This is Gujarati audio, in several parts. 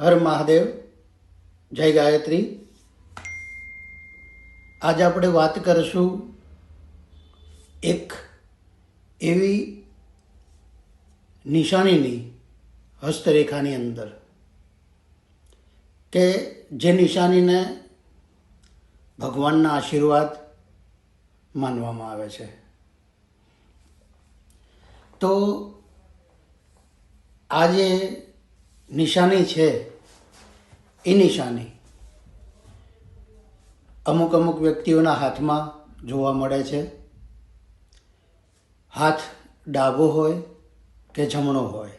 હર મહાદેવ, જય ગાયત્રી. આજે આપણે વાત કરીશું એક એવી નિશાનીની હસ્તરેખાની અંદર કે જે નિશાનીને ભગવાનના આશીર્વાદ માનવામાં આવે છે. તો આ જે નિશાની છે. એ નિશાની. અમુક અમુક વ્યક્તિઓના હાથમાં જોવા મળે છે. હાથ ડાબો હોય કે જમણો હોય.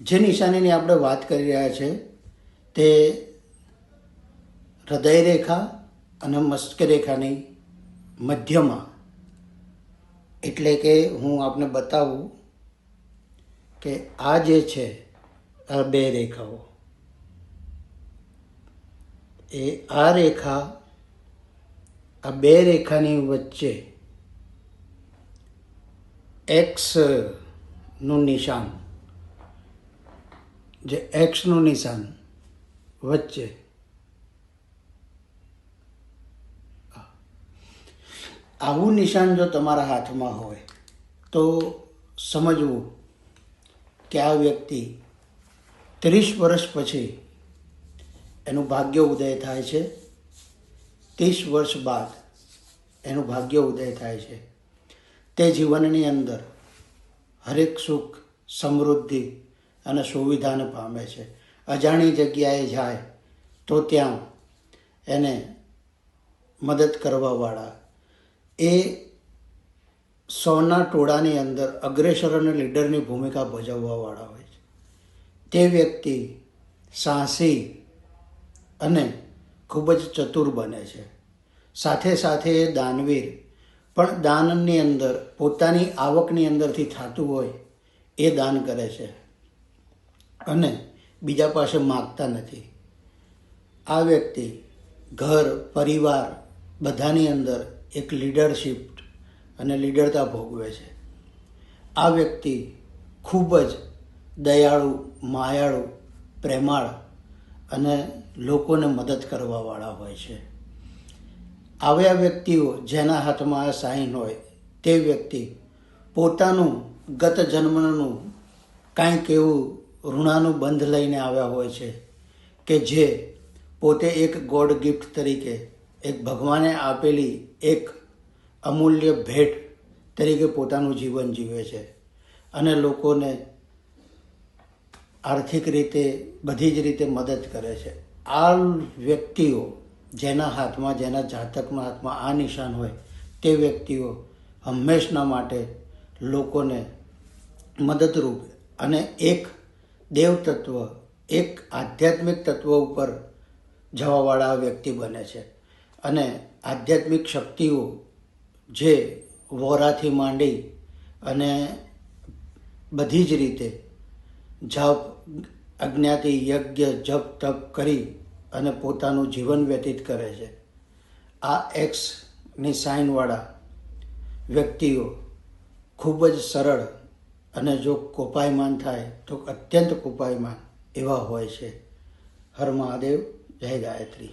જે નિશાનીની આપણે વાત કરી રહ્યા છે તે હૃદય રેખા અને મસ્કરેખાની મધ્યમાં. એટલે કે હું આપને બતાવું કે આ જે છે આ બે રેખાઓ. એ આ રેખા, આ બે રેખાની વચ્ચે એક્સનું નિશાન, જે એક્સનું નિશાન વચ્ચે. આવું નિશાન જો તમારા હાથમાં હોય, તો સમજવું કે આ વ્યક્તિ ત્રીસ વર્ષ પછી એનું ભાગ્ય ઉદય થાય છે. ત્રીસ વર્ષ બાદ એનું ભાગ્ય ઉદય થાય છે. તે જીવનની અંદર હરેક સુખ, સમૃદ્ધિ અને સુવિધાને પામે છે. અજાણી જગ્યાએ જાય તો ત્યાં એને મદદ કરવાવાળા એ સોના ટોળાની અંદર અગ્રેસર અને લીડરની ભૂમિકા ભજવવાવાળા હોય તે વ્યક્તિ સાહસી અને ખૂબ જ ચતુર બને છે. સાથે સાથે એ દાનવીર પણ દાનની અંદર, પોતાની આવકની અંદરથી થતું હોય એ દાન કરે છે અને બીજા પાસે માગતા નથી. આ વ્યક્તિ ઘર, પરિવાર બધાની અંદર એક લીડરશિપ અને લીડરતા ભોગવે છે. આ વ્યક્તિ ખૂબ જ દયાળુ, માયાળુ, પ્રેમાળ અને લોકોને મદદ કરવાવાળા હોય છે. આવ્યા વ્યક્તિઓ જેના હાથમાં આ સાઈન હોય, તે વ્યક્તિ પોતાનું ગત જન્મનું કાંઈક એવું ઋણાનું બંધ લઈને આવ્યા હોય છે કે જે પોતે એક ગોડ ગિફ્ટ તરીકે, એક ભગવાને આપેલી એક અમૂલ્ય ભેટ તરીકે પોતાનું જીવન જીવે છે અને લોકોને આર્થિક રીતે બધી જ રીતે મદદ કરે છે. આ વ્યક્તિઓ જેના હાથમાં, જેના જાતકના હાથમાં આ નિશાન હોય, તે વ્યક્તિઓ હંમેશના માટે લોકોને મદદરૂપ અને એક દેવ તત્વ એક આધ્યાત્મિક તત્વ ઉપર જવાવાળા વ્યક્તિ બને છે. અને આધ્યાત્મિક શક્તિઓ જે વોરાથી માંડી અને બધી જ રીતે જપ, અજ્ઞાતિ યજ્ઞ, જપ, તપ કરી અને પોતાનું જીવન વ્યતીત કરે છે. આ એક્સની સાઇનવાળા વ્યક્તિઓ ખૂબ જ સરળ અને જો કોપાયમાન થાય તો અત્યંત કોપાયમાન એવા હોય છે. હર મહાદેવ, જય ગાયત્રી.